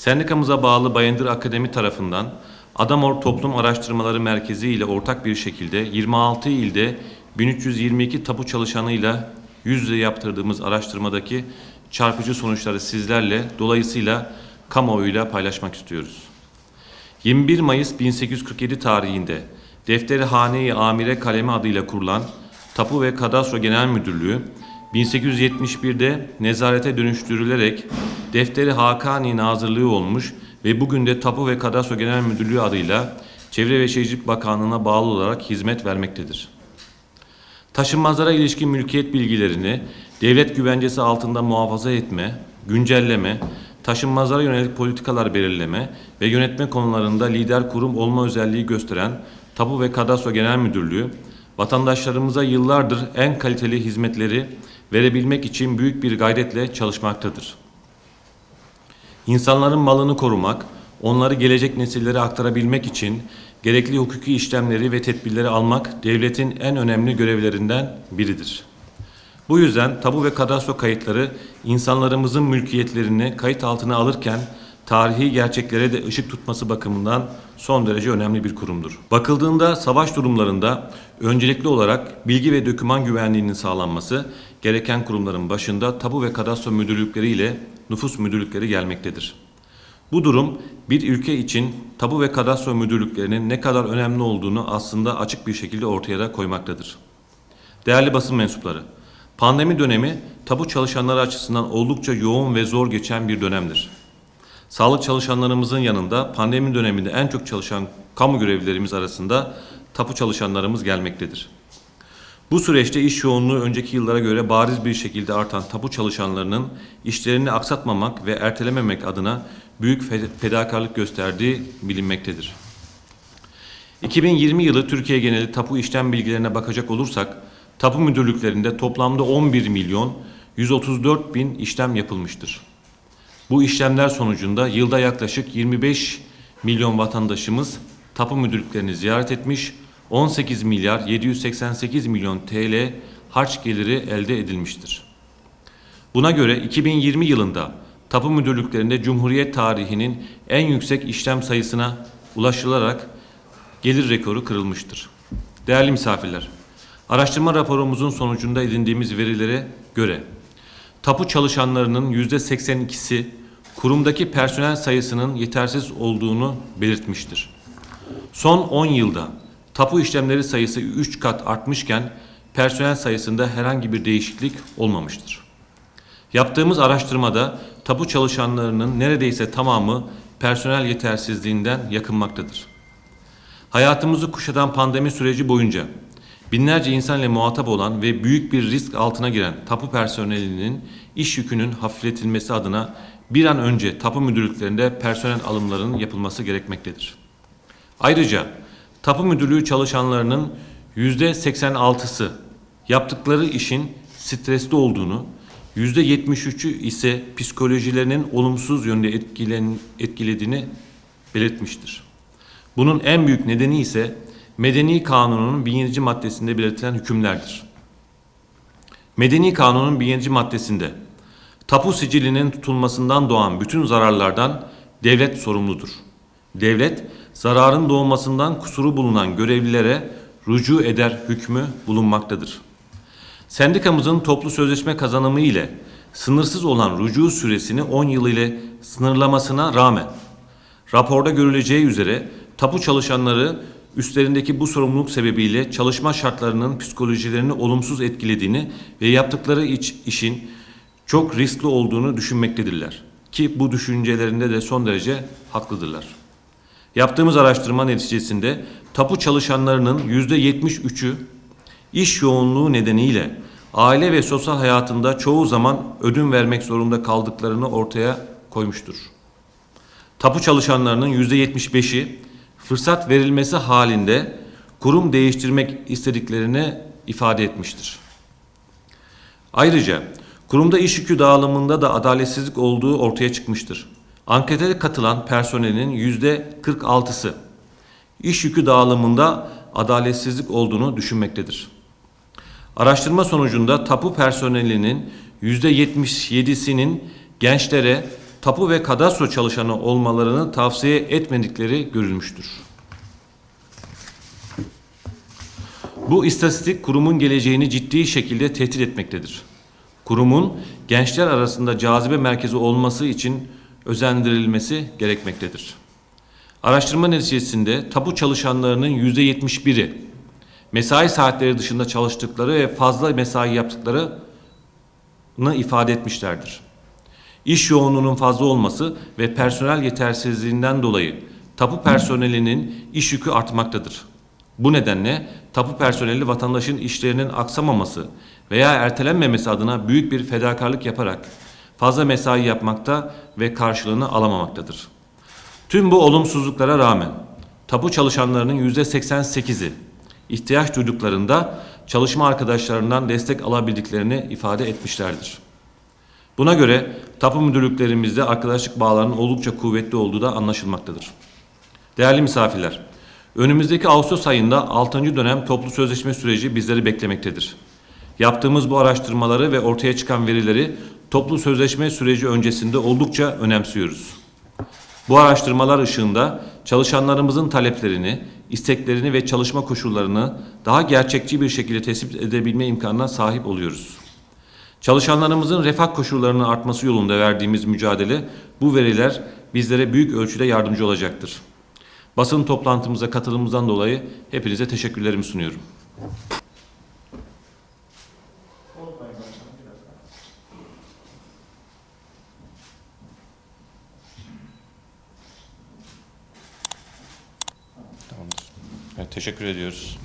Sendikamıza bağlı Bayındır Akademi tarafından Adamor Toplum Araştırmaları Merkezi ile ortak bir şekilde 26 ilde 1322 tapu çalışanıyla yüz yüze yaptırdığımız araştırmadaki çarpıcı sonuçları sizlerle dolayısıyla kamuoyuyla paylaşmak istiyoruz. 21 Mayıs 1847 tarihinde Defteri Hane-i Amire Kalemi adıyla kurulan Tapu ve Kadastro Genel Müdürlüğü 1871'de nezarete dönüştürülerek Defteri Hakani Nazırlığı olmuş ve bugün de Tapu ve Kadastro Genel Müdürlüğü adıyla Çevre ve Şehircilik Bakanlığı'na bağlı olarak hizmet vermektedir. Taşınmazlara ilişkin mülkiyet bilgilerini devlet güvencesi altında muhafaza etme, güncelleme, taşınmazlara yönelik politikalar belirleme ve yönetme konularında lider kurum olma özelliği gösteren Tapu ve Kadastro Genel Müdürlüğü, vatandaşlarımıza yıllardır en kaliteli hizmetleri verebilmek için büyük bir gayretle çalışmaktadır. İnsanların malını korumak, onları gelecek nesillere aktarabilmek için gerekli hukuki işlemleri ve tedbirleri almak devletin en önemli görevlerinden biridir. Bu yüzden tabu ve kadastro kayıtları insanlarımızın mülkiyetlerini kayıt altına alırken tarihi gerçeklere de ışık tutması bakımından son derece önemli bir kurumdur. Bakıldığında savaş durumlarında öncelikli olarak bilgi ve doküman güvenliğinin sağlanması gereken kurumların başında tabu ve kadastro müdürlükleri ile nüfus müdürlükleri gelmektedir. Bu durum bir ülke için tabu ve kadastro müdürlüklerinin ne kadar önemli olduğunu aslında açık bir şekilde ortaya da koymaktadır. Değerli basın mensupları, pandemi dönemi tabu çalışanları açısından oldukça yoğun ve zor geçen bir dönemdir. Sağlık çalışanlarımızın yanında pandemi döneminde en çok çalışan kamu görevlilerimiz arasında tapu çalışanlarımız gelmektedir. Bu süreçte iş yoğunluğu önceki yıllara göre bariz bir şekilde artan tapu çalışanlarının işlerini aksatmamak ve ertelememek adına büyük fe- fedakarlık gösterdiği bilinmektedir. 2020 yılı Türkiye geneli tapu işlem bilgilerine bakacak olursak, tapu müdürlüklerinde toplamda 11 milyon 134 bin işlem yapılmıştır. Bu işlemler sonucunda yılda yaklaşık 25 milyon vatandaşımız tapu müdürlüklerini ziyaret etmiş, 18 milyar 788 milyon TL harç geliri elde edilmiştir. Buna göre 2020 yılında tapu müdürlüklerinde Cumhuriyet tarihinin en yüksek işlem sayısına ulaşılarak gelir rekoru kırılmıştır. Değerli misafirler, araştırma raporumuzun sonucunda edindiğimiz verilere göre tapu çalışanlarının yüzde 82'si kurumdaki personel sayısının yetersiz olduğunu belirtmiştir. Son 10 yılda tapu işlemleri sayısı 3 kat artmışken personel sayısında herhangi bir değişiklik olmamıştır. Yaptığımız araştırmada tapu çalışanlarının neredeyse tamamı personel yetersizliğinden yakınmaktadır. Hayatımızı kuşatan pandemi süreci boyunca binlerce insan ile muhatap olan ve büyük bir risk altına giren tapu personelinin iş yükünün hafifletilmesi adına bir an önce tapu müdürlüklerinde personel alımlarının yapılması gerekmektedir. Ayrıca tapu müdürlüğü çalışanlarının yüzde 86'sı yaptıkları işin stresli olduğunu, yüzde 73'ü ise psikolojilerinin olumsuz yönde etkilen, etkilediğini belirtmiştir. Bunun en büyük nedeni ise Medeni Kanun'un 1. maddesinde belirtilen hükümlerdir. Medeni Kanun'un 1. maddesinde tapu sicilinin tutulmasından doğan bütün zararlardan devlet sorumludur. Devlet zararın doğmasından kusuru bulunan görevlilere rücu eder hükmü bulunmaktadır. Sendikamızın toplu sözleşme kazanımı ile sınırsız olan rücu süresini 10 yıl ile sınırlamasına rağmen raporda görüleceği üzere tapu çalışanları üstlerindeki bu sorumluluk sebebiyle çalışma şartlarının psikolojilerini olumsuz etkilediğini ve yaptıkları iç, işin çok riskli olduğunu düşünmektedirler. Ki bu düşüncelerinde de son derece haklıdırlar. Yaptığımız araştırma neticesinde tapu çalışanlarının yüzde 73'ü iş yoğunluğu nedeniyle aile ve sosyal hayatında çoğu zaman ödün vermek zorunda kaldıklarını ortaya koymuştur. Tapu çalışanlarının yüzde 75'i fırsat verilmesi halinde kurum değiştirmek istediklerini ifade etmiştir. Ayrıca kurumda iş yükü dağılımında da adaletsizlik olduğu ortaya çıkmıştır. Ankete katılan personelin yüzde 46'sı iş yükü dağılımında adaletsizlik olduğunu düşünmektedir. Araştırma sonucunda tapu personelinin yüzde 77'sinin gençlere tapu ve kadastro çalışanı olmalarını tavsiye etmedikleri görülmüştür. Bu istatistik kurumun geleceğini ciddi şekilde tehdit etmektedir. Kurumun gençler arasında cazibe merkezi olması için özendirilmesi gerekmektedir. Araştırma neticesinde tapu çalışanlarının yüzde 71'i mesai saatleri dışında çalıştıkları ve fazla mesai yaptıklarını ifade etmişlerdir. İş yoğunluğunun fazla olması ve personel yetersizliğinden dolayı tapu personelinin iş yükü artmaktadır. Bu nedenle tapu personeli vatandaşın işlerinin aksamaması veya ertelenmemesi adına büyük bir fedakarlık yaparak fazla mesai yapmakta ve karşılığını alamamaktadır. Tüm bu olumsuzluklara rağmen tapu çalışanlarının yüzde 88'i ihtiyaç duyduklarında çalışma arkadaşlarından destek alabildiklerini ifade etmişlerdir. Buna göre tapu müdürlüklerimizde arkadaşlık bağlarının oldukça kuvvetli olduğu da anlaşılmaktadır. Değerli misafirler, önümüzdeki Ağustos ayında 6. dönem toplu sözleşme süreci bizleri beklemektedir. Yaptığımız bu araştırmaları ve ortaya çıkan verileri toplu sözleşme süreci öncesinde oldukça önemsiyoruz. Bu araştırmalar ışığında çalışanlarımızın taleplerini, isteklerini ve çalışma koşullarını daha gerçekçi bir şekilde tespit edebilme imkanına sahip oluyoruz. Çalışanlarımızın refah koşullarının artması yolunda verdiğimiz mücadele bu veriler bizlere büyük ölçüde yardımcı olacaktır. Basın toplantımıza katılımımızdan dolayı hepinize teşekkürlerimi sunuyorum. Teşekkür ediyoruz.